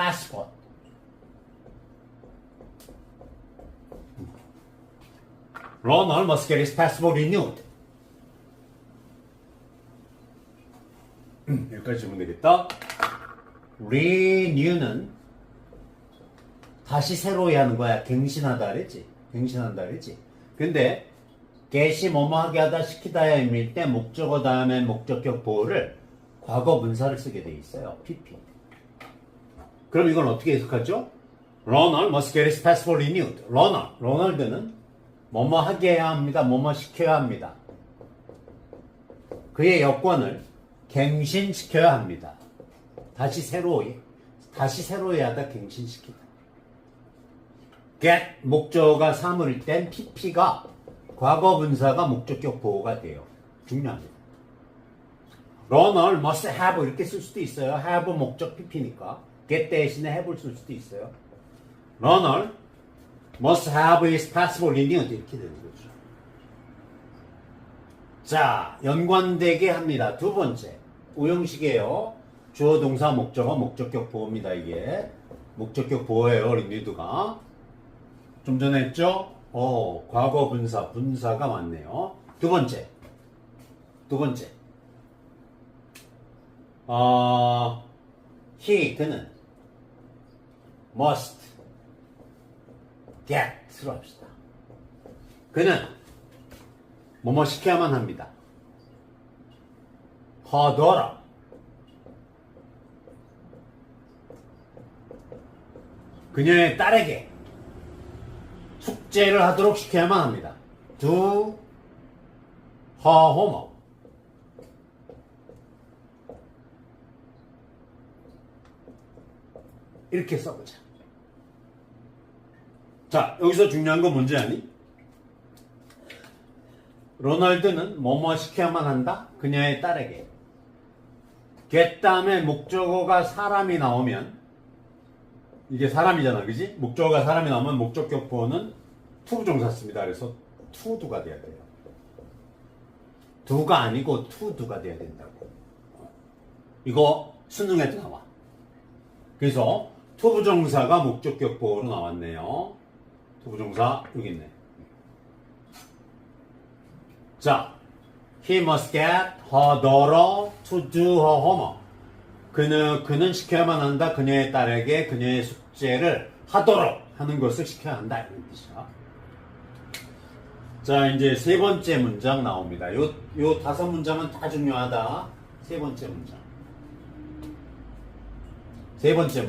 passport. Ronald must get his passport renewed. 음, 여기까지 주면 되겠다. renew는 다시 새로이 하는 거야. 갱신하다 그랬지. 갱신한다 그랬지. 근데 get이 뭐뭐 하게 하다 시키다야 임일 때 목적어 다음에 목적격 보호를 과거 분사를 쓰게 돼 있어요. PP. 그럼 이건 어떻게 해석하죠? Ronald must get his passport renewed. Ronald, 로널드는 뭐뭐 하게 해야 합니다. 뭐뭐 시켜야 합니다. 그의 여권을 갱신시켜야 합니다. 다시 새로 다시 새로이 하다 갱신시키다. get 목적어가 사물일 땐 pp가 과거 분사가 목적격 보호가 돼요. 중요합니다. runner must have 이렇게 쓸 수도 있어요. have 목적 pp니까 get 대신에 쓸 수도 있어요. runner must have his passport renewed 이렇게 되는 거죠. 자, 연관되게 합니다. 두 번째. 우형식이에요. 주어 동사 목적어 목적격 보호입니다. 이게 목적격 보호예요. 리뉴드가 좀 전에 했죠? 어, 과거 분사, 분사가 맞네요. 두 번째. 두 번째. 어, he, 그는 must get로 합시다. 그는 뭐뭐 시켜야만 합니다. daughter 그녀의 딸에게 숙제를 하도록 시켜야만 합니다. Do her homework. 이렇게 써보자. 자, 여기서 중요한 건 뭔지 아니? 로널드는 뭐뭐 시켜야만 한다? 그녀의 딸에게. get 다음에 목적어가 사람이 나오면 이게 사람이잖아, 그지? 목적어가 사람이 나오면 목적격 보호는 투부정사 씁니다. 그래서 투두가 돼야 돼요. 두가 아니고 투두가 돼야 된다고. 이거 수능에도 나와. 그래서 투부정사가 목적격 보호로 나왔네요. 투부정사 여기 있네. 자, he must get her daughter to do her homework. 그는 그는 시켜야만 한다. 그녀의 딸에게 그녀의 숙제를 하도록 하는 것을 시켜야 한다. 이런 뜻이야. 자, 이제 세 번째 문장 나옵니다. 요, 요 다섯 문장은 다 중요하다. 세 번째 문장. 세 번째